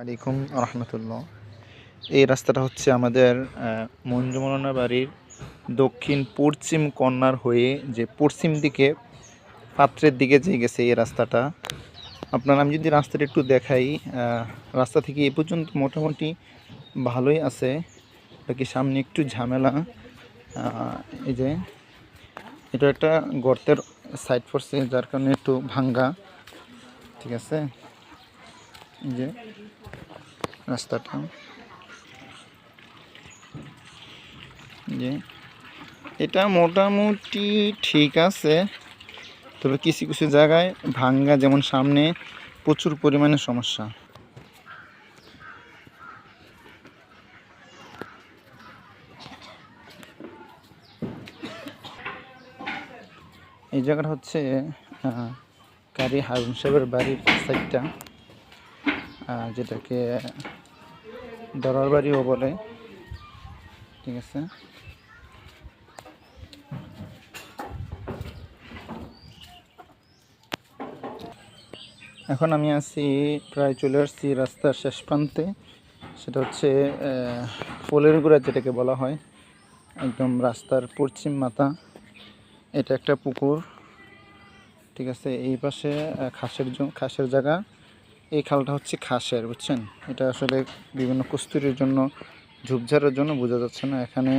আলাইকুম রহমতুল্লাহ। এই রাস্তাটা হচ্ছে আমাদের মঞ্জুমরনা বাড়ির দক্ষিণ পশ্চিম কর্নার হয়ে যে পশ্চিম দিকে পাত্রের দিকে যে গেছে এই রাস্তাটা। আপনার, আমি যদি রাস্তাটা একটু দেখাই রাস্তা থেকে এ পর্যন্ত মোটামুটি ভালোই আছে। বাকি সামনে একটু ঝামেলা। এই যে, এটা একটা গর্তের সাইড পড়ছে, যার কারণে একটু ভাঙ্গা। ঠিক আছে? যে, রাস্তাটা। যে, এটা মোটামুটি ঠিক আছে, তবে কিছু কিছু জায়গায় ভাঙ্গা, যেমন সামনে প্রচুর পরিমাণে সমস্যা। এই জায়গাটা হচ্ছে কারি হারুন সাহেবের বাড়ির সাইডটা। যেটাকে দরার বাড়িও বলে। ঠিক আছে? এখন আমি আছি, প্রায় চলে আসছি রাস্তার শেষ প্রান্তে। সেটা হচ্ছে ফুলের গুঁড়া যেটাকে বলা হয়। একদম রাস্তার পশ্চিম মাথা। এটা একটা পুকুর। ঠিক আছে? এই পাশে খাসের খাসের জায়গা। এই খালটা হচ্ছে খাসের, বুঝছেন? এটা আসলে বিভিন্ন কস্তুরির জন্য, ঝোপঝাড়ের জন্য বোঝা যাচ্ছে না। এখানে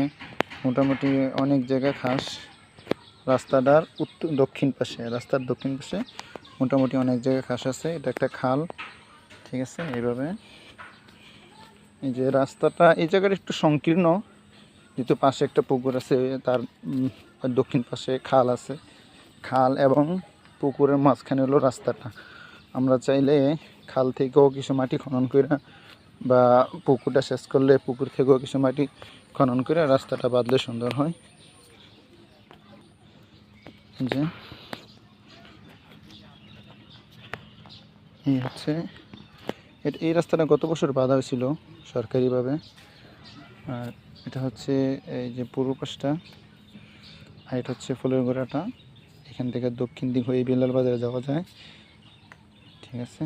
মোটামুটি অনেক জায়গায় খাস। রাস্তাটার উত্তর, দক্ষিণ পাশে, রাস্তার দক্ষিণ পাশে মোটামুটি অনেক জায়গায় খাস আছে। এটা একটা খাল, ঠিক আছে? এইভাবে। এই যে রাস্তাটা, এই জায়গাটা একটু সংকীর্ণ, যেহেতু পাশে একটা পুকুর আছে, তার দক্ষিণ পাশে খাল আছে। খাল এবং পুকুরের মাঝখানে হলো রাস্তাটা। আমরা চাইলে খাল থেকেও কিছু মাটি খনন করে বা পুকুরটা শেষ করলে পুকুর থেকেও কিছু মাটি খনন করে রাস্তাটা বাঁধলে সুন্দর হয়। যে। এই হচ্ছে। এই রাস্তাটা গত বছর বাঁধা হয়েছিল সরকারিভাবে। আর এটা হচ্ছে এই যে পূর্ব পাশটা। আর এটা হচ্ছে ফুলের গোড়াটা। এখান থেকে দক্ষিণ দিক হয়ে বেলাল বাজারে যাওয়া যায়। ঠিক আছে?